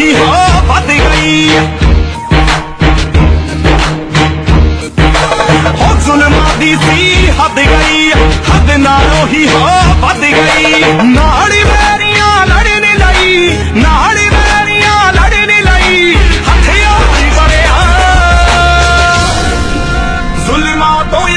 ਹੀ ਹੋ ਵੱਧ ਗਈ। ਹੋ ਜ਼ੁਲਮਾਂ ਦੀ ਸੀ ਹੱਦ ਗਈ, ਹੱਦ ਨਾਲੋਂ ਹੀ ਹੋ ਵੱਧ ਗਈ। ਨਾਲ ਮੇਰੀਆਂ ਲੜਨ ਲਈ, ਨਾਲ ਮੇਰੀਆਂ ਲੜਨ ਲਈ ਹਥਿਆਰ ਬੜਿਆ ਜ਼ੁਲਮਾਂ ਤੋਂ